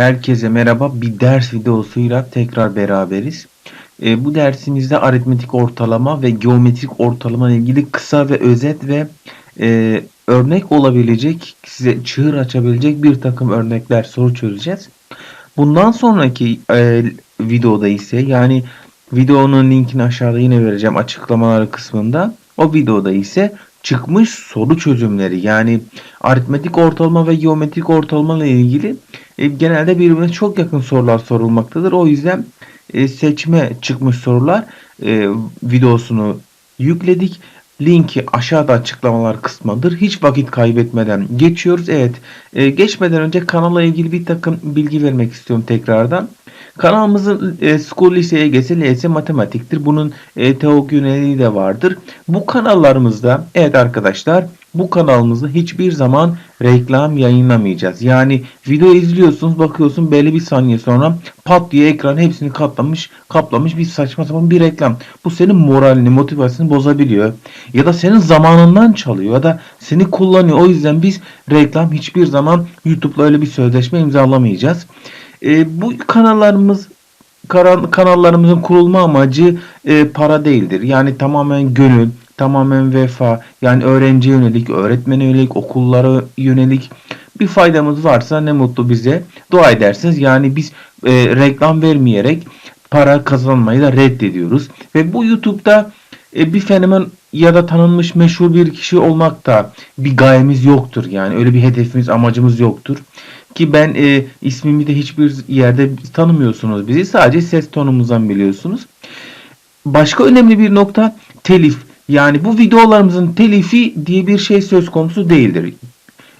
Herkese merhaba. Bir ders videosuyla tekrar beraberiz. E, bu dersimizde aritmetik ortalama ve geometrik ortalama ile ilgili kısa ve özet ve e, örnek olabilecek, size çığır açabilecek bir takım örnekler soru çözeceğiz. Bundan sonraki e, videoda ise yani videonun linkini aşağıda yine vereceğim açıklamaları kısmında. O videoda ise çıkmış soru çözümleri yani aritmetik ortalama ve geometrik ortalama ile ilgili e, genelde birbirine çok yakın sorular sorulmaktadır. O yüzden e, seçme çıkmış sorular e, videosunu yükledik. Linki aşağıda açıklamalar kısmındadır. Hiç vakit kaybetmeden geçiyoruz. Evet geçmeden önce kanala ilgili bir takım bilgi vermek istiyorum tekrardan. Kanalımızın e, School Lise EGS, LS Matematik'tir. Bunun e, teorik yöneliği de vardır. Bu kanallarımızda evet arkadaşlar bu kanalımızda hiçbir zaman reklam yayınlamayacağız. Yani video izliyorsunuz bakıyorsun belli bir saniye sonra pat diye ekran hepsini katlamış kaplamış bir saçma sapan bir reklam. Bu senin moralini motivasyonu bozabiliyor. Ya da senin zamanından çalıyor ya da seni kullanıyor. O yüzden biz reklam hiçbir zaman YouTube'la öyle bir sözleşme imzalamayacağız. E, bu kanallarımız kanallarımızın kurulma amacı e, para değildir. Yani tamamen gönül, tamamen vefa, yani öğrenciye yönelik, öğretmene yönelik, okullara yönelik bir faydamız varsa ne mutlu bize. Dua edersiniz. Yani biz e, reklam vermeyerek para kazanmayı da reddediyoruz. Ve bu YouTube'da e, bir fenomen ya da tanınmış meşhur bir kişi olmak da bir gayemiz yoktur. Yani öyle bir hedefimiz, amacımız yoktur. Ki ben e, ismimi de hiçbir yerde tanımıyorsunuz bizi. Sadece ses tonumuzdan biliyorsunuz. Başka önemli bir nokta telif. Yani bu videolarımızın telifi diye bir şey söz konusu değildir.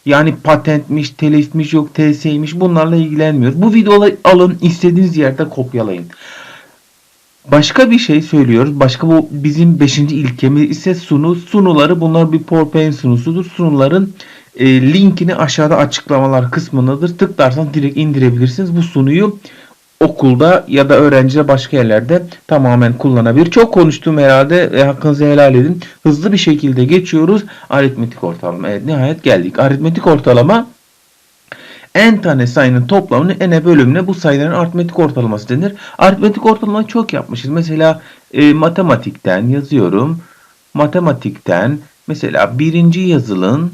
Yani patentmiş, telifmiş, yok TS'ymiş bunlarla ilgilenmiyoruz. Bu videoları alın istediğiniz yerde kopyalayın. Başka bir şey söylüyoruz. Başka bu bizim 5. ilkemiz ise sunu. Sunuları bunlar bir PowerPoint sunusudur. Sunuların e, linkini aşağıda açıklamalar kısmındadır. Tıklarsanız direkt indirebilirsiniz. Bu sunuyu okulda ya da öğrenciler başka yerlerde tamamen kullanabilir. Çok konuştum herhalde. E, hakkınızı helal edin. Hızlı bir şekilde geçiyoruz. Aritmetik ortalama. Evet nihayet geldik. Aritmetik ortalama n tane sayının toplamının n'e bölümüne bu sayıların aritmetik ortalaması denir. Aritmetik ortalamayı çok yapmışız. Mesela e, matematikten yazıyorum. Matematikten mesela birinci yazılın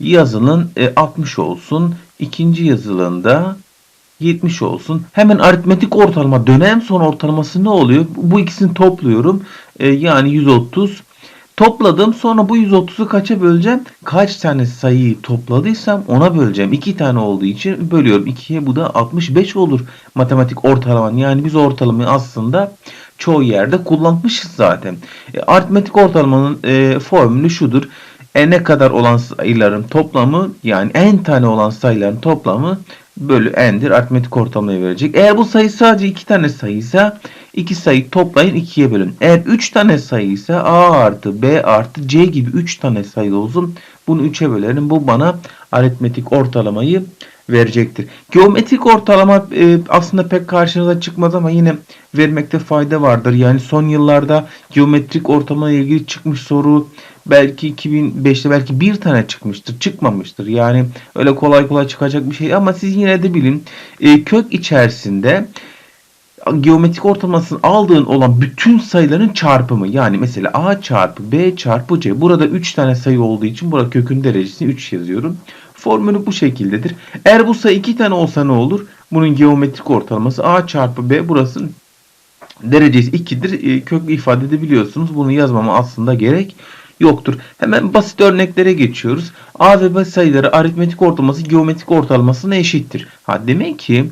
yazılın e, 60 olsun. ikinci yazılında 70 olsun. Hemen aritmetik ortalama dönem son ortalaması ne oluyor? Bu ikisini topluyorum. E, yani 130. Topladım sonra bu 130'u kaça böleceğim? Kaç tane sayıyı topladıysam ona böleceğim. 2 tane olduğu için bölüyorum. 2'ye bu da 65 olur matematik ortalaman. Yani biz ortalamayı aslında çoğu yerde kullanmışız zaten. E, aritmetik ortalamanın e, formülü şudur n'e kadar olan sayıların toplamı yani n tane olan sayıların toplamı bölü n'dir. Aritmetik ortalamayı verecek. Eğer bu sayı sadece iki tane sayıysa iki sayı toplayın ikiye bölün. Eğer üç tane sayıysa a artı b artı c gibi üç tane sayı olsun. Bunu üçe bölerim. Bu bana aritmetik ortalamayı verecektir. Geometrik ortalama e, aslında pek karşınıza çıkmaz ama yine vermekte fayda vardır. Yani son yıllarda geometrik ortalama ile ilgili çıkmış soru belki 2005'te belki bir tane çıkmıştır, çıkmamıştır. Yani öyle kolay kolay çıkacak bir şey ama siz yine de bilin e, kök içerisinde geometrik ortalamasını aldığın olan bütün sayıların çarpımı yani mesela a çarpı b çarpı c burada 3 tane sayı olduğu için burada kökün derecesini 3 yazıyorum. Formülü bu şekildedir. Eğer bu sayı 2 tane olsa ne olur? Bunun geometrik ortalaması a çarpı b burası derecesi 2'dir. E, kök ifade edebiliyorsunuz. Bunu yazmama aslında gerek yoktur. Hemen basit örneklere geçiyoruz. A ve B sayıları aritmetik ortalaması geometrik ortalamasına eşittir. Ha demek ki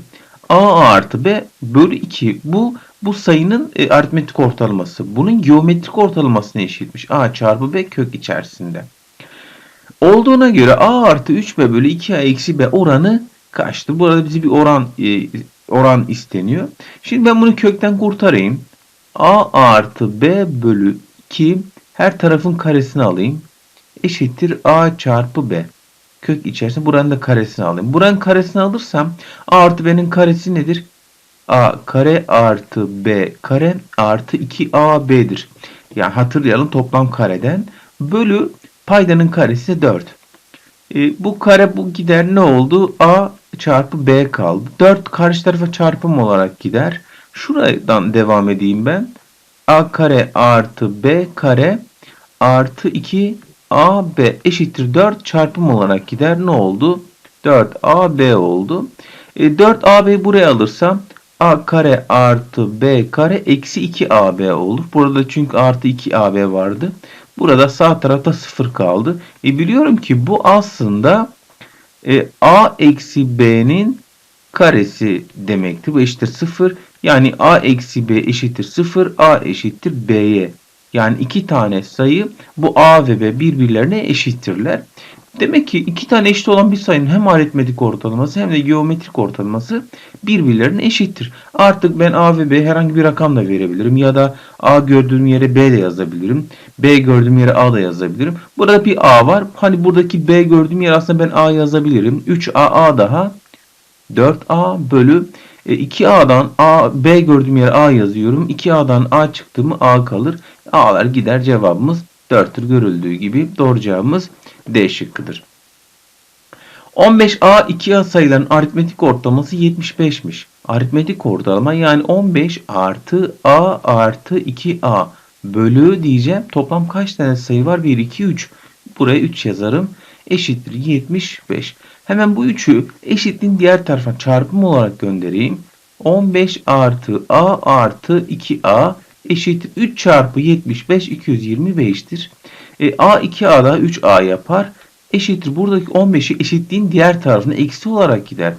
A artı B bölü 2 bu bu sayının e, aritmetik ortalaması. Bunun geometrik ortalamasına eşitmiş. A çarpı B kök içerisinde. Olduğuna göre A artı 3B bölü 2A eksi B oranı kaçtır? Burada bize bir oran e, oran isteniyor. Şimdi ben bunu kökten kurtarayım. A artı B bölü 2 her tarafın karesini alayım. Eşittir A çarpı B. Kök içerisinde buranın da karesini alayım. Buranın karesini alırsam A artı B'nin karesi nedir? A kare artı B kare artı 2AB'dir. Yani hatırlayalım toplam kareden. Bölü paydanın karesi 4. E, bu kare bu gider ne oldu? A çarpı B kaldı. 4 karşı tarafa çarpım olarak gider. Şuradan devam edeyim ben. A kare artı B kare artı 2 AB eşittir 4 çarpım olarak gider. Ne oldu? 4AB oldu. E, 4AB buraya alırsam A kare artı B kare eksi 2AB olur. Burada çünkü artı 2AB vardı. Burada sağ tarafta 0 kaldı. E, biliyorum ki bu aslında e, A eksi B'nin karesi demekti. Bu eşittir 0. Yani A eksi B eşittir 0. A eşittir B'ye. Yani iki tane sayı bu A ve B birbirlerine eşittirler. Demek ki iki tane eşit olan bir sayının hem aritmetik ortalaması hem de geometrik ortalaması birbirlerine eşittir. Artık ben A ve B herhangi bir rakam da verebilirim ya da A gördüğüm yere B de yazabilirim. B gördüğüm yere A da yazabilirim. Burada bir A var. Hani buradaki B gördüğüm yere aslında ben A yazabilirim. 3A A daha 4A bölü 2A'dan e, A, B gördüğüm yere A yazıyorum. 2A'dan A çıktı mı A kalır. A'lar gider cevabımız 4'tür görüldüğü gibi doğru cevabımız D şıkkıdır. 15A 2A sayıların aritmetik ortalaması 75'miş. Aritmetik ortalama yani 15 artı A artı 2A bölü diyeceğim. Toplam kaç tane sayı var? 1, 2, 3. Buraya 3 yazarım. Eşittir 75. Hemen bu 3'ü eşitliğin diğer tarafa çarpım olarak göndereyim. 15 artı A artı 2A eşittir 3 çarpı 75 225'tir. E, A 2A 3A yapar. Eşittir buradaki 15'i eşitliğin diğer tarafına eksi olarak gider.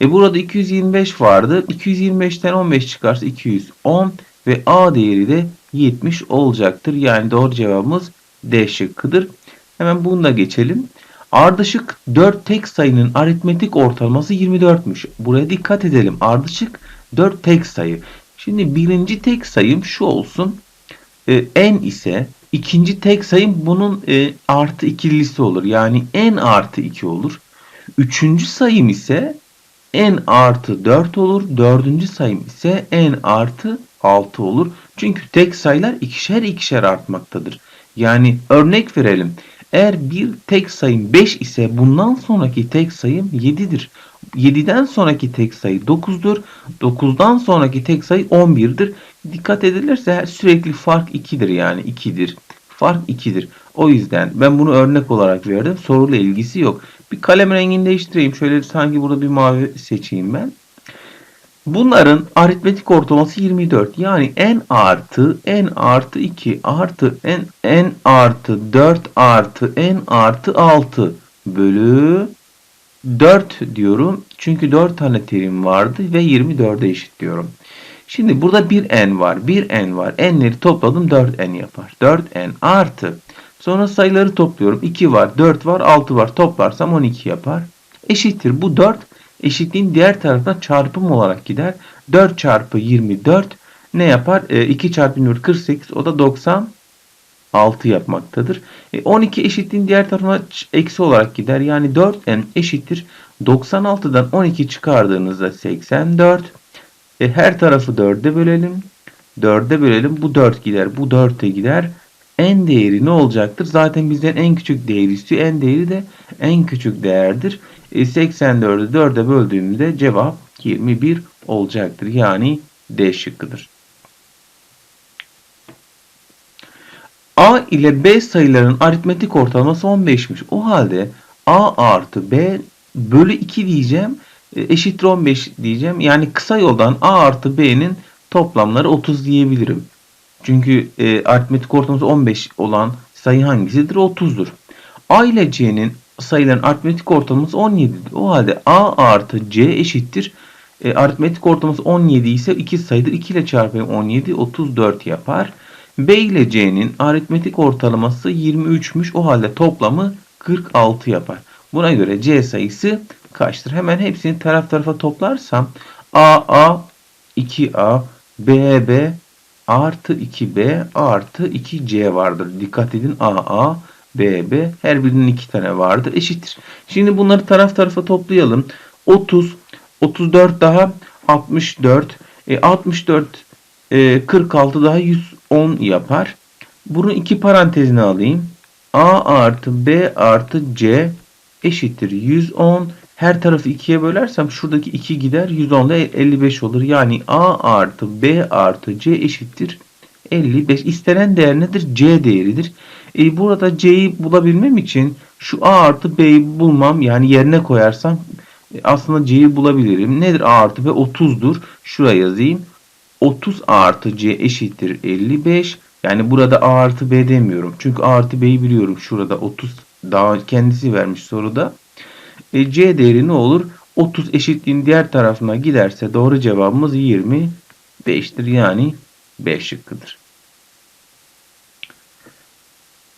E burada 225 vardı. 225'ten 15 çıkarsa 210 ve A değeri de 70 olacaktır. Yani doğru cevabımız D şıkkıdır. Hemen bunu da geçelim. Ardışık 4 tek sayının aritmetik ortalaması 24'müş. Buraya dikkat edelim. Ardışık 4 tek sayı. Şimdi birinci tek sayım şu olsun. E, n ise ikinci tek sayım bunun e, artı ikilisi olur. Yani n artı 2 olur. Üçüncü sayım ise n artı 4 olur. Dördüncü sayım ise n artı 6 olur. Çünkü tek sayılar ikişer ikişer artmaktadır. Yani örnek verelim. Eğer bir tek sayım 5 ise bundan sonraki tek sayım 7'dir. 7'den sonraki tek sayı 9'dur. 9'dan sonraki tek sayı 11'dir. Dikkat edilirse sürekli fark 2'dir yani 2'dir. Fark 2'dir. O yüzden ben bunu örnek olarak verdim. Soruyla ilgisi yok. Bir kalem rengini değiştireyim. Şöyle sanki burada bir mavi seçeyim ben. Bunların aritmetik ortalaması 24. Yani n artı n artı 2 artı n, n artı 4 artı n artı 6 bölü 4 diyorum. Çünkü 4 tane terim vardı ve 24'e eşit diyorum. Şimdi burada bir n var. Bir n var. n'leri topladım 4n yapar. 4n artı. Sonra sayıları topluyorum. 2 var, 4 var, 6 var. Toplarsam 12 yapar. Eşittir. Bu 4 eşitliğin diğer tarafına çarpım olarak gider. 4 çarpı 24 ne yapar? E, 2 çarpı 24 48 o da 96 yapmaktadır. E, 12 eşitliğin diğer tarafına eksi olarak gider. Yani 4n eşittir. 96'dan 12 çıkardığınızda 84. E, her tarafı 4'e bölelim. 4'e bölelim. Bu 4 gider. Bu 4'e gider. En değeri ne olacaktır? Zaten bizden en küçük değeri istiyor. En değeri de en küçük değerdir. 84'ü 4'e böldüğümüzde cevap 21 olacaktır. Yani D şıkkıdır. A ile B sayılarının aritmetik ortalaması 15'miş. O halde A artı B bölü 2 diyeceğim. E, eşittir 15 diyeceğim. Yani kısa yoldan A artı B'nin toplamları 30 diyebilirim. Çünkü e, aritmetik ortalaması 15 olan sayı hangisidir? 30'dur. A ile C'nin sayıların aritmetik ortalaması 17'dir. O halde A artı C eşittir. E, aritmetik ortalaması 17 ise iki sayıdır. 2 ile çarpayım 17 34 yapar. B ile C'nin aritmetik ortalaması 23'müş. O halde toplamı 46 yapar. Buna göre C sayısı kaçtır? Hemen hepsini taraf tarafa toplarsam A A 2A B B artı 2B artı 2C vardır. Dikkat edin A A B, B. Her birinin iki tane vardır. Eşittir. Şimdi bunları taraf tarafa toplayalım. 30, 34 daha 64. E, 64, e, 46 daha 110 yapar. Bunu iki parantezine alayım. A artı B artı C eşittir 110. Her tarafı 2'ye bölersem şuradaki 2 gider. 110 ile 55 olur. Yani A artı B artı C eşittir 55. İstenen değer nedir? C değeridir. E, burada C'yi bulabilmem için şu A artı B'yi bulmam yani yerine koyarsam e, aslında C'yi bulabilirim. Nedir A artı B? 30'dur. Şuraya yazayım. 30 artı C eşittir 55. Yani burada A artı B demiyorum. Çünkü A artı B'yi biliyorum. Şurada 30 daha kendisi vermiş soruda. E, C değeri ne olur? 30 eşitliğin diğer tarafına giderse doğru cevabımız 25'tir. Yani B şıkkıdır.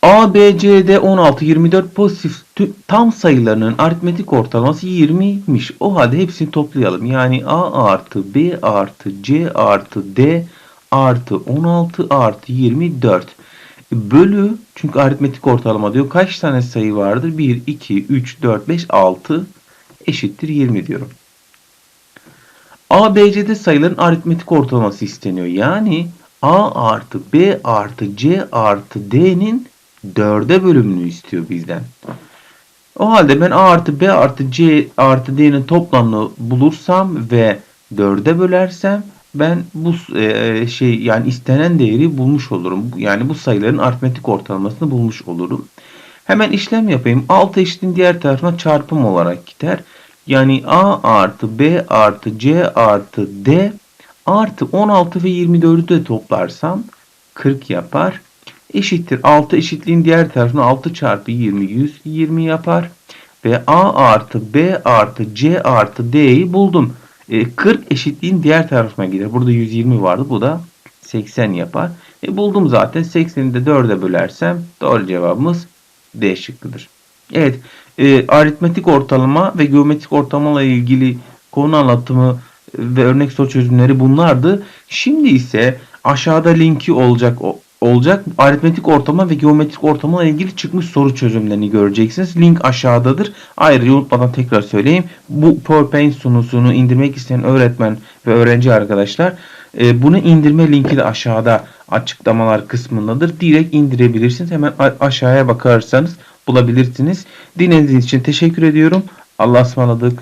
A, B, C, D 16, 24 pozitif tam sayılarının aritmetik ortalaması 20'ymiş. O halde hepsini toplayalım. Yani A artı B artı C artı D artı 16 artı 24 bölü çünkü aritmetik ortalama diyor. Kaç tane sayı vardır? 1, 2, 3, 4, 5, 6 eşittir 20 diyorum. A, B, C'de sayıların aritmetik ortalaması isteniyor. Yani A artı B artı C artı D'nin 4'e bölümünü istiyor bizden. O halde ben A artı B artı C artı D'nin toplamını bulursam ve 4'e bölersem ben bu e, şey yani istenen değeri bulmuş olurum. Yani bu sayıların aritmetik ortalamasını bulmuş olurum. Hemen işlem yapayım. 6 eşitin diğer tarafına çarpım olarak gider. Yani A artı B artı C artı D artı 16 ve 24'ü de toplarsam 40 yapar. Eşittir 6 eşitliğin diğer tarafına 6 çarpı 20 120 yapar. Ve A artı B artı C artı D'yi buldum. 40 e, eşitliğin diğer tarafına gider. Burada 120 vardı. Bu da 80 yapar. E buldum zaten. 80'i de 4'e bölersem doğru cevabımız D şıkkıdır. Evet. E, aritmetik ortalama ve geometrik ortalama ile ilgili konu anlatımı ve örnek soru çözümleri bunlardı. Şimdi ise aşağıda linki olacak olacak. Aritmetik ortama ve geometrik ortama ile ilgili çıkmış soru çözümlerini göreceksiniz. Link aşağıdadır. Ayrıca unutmadan tekrar söyleyeyim. Bu PowerPoint sunusunu indirmek isteyen öğretmen ve öğrenci arkadaşlar e, bunu indirme linki de aşağıda açıklamalar kısmındadır. Direkt indirebilirsiniz. Hemen aşağıya bakarsanız bulabilirsiniz. Dinlediğiniz için teşekkür ediyorum. Allah'a ısmarladık.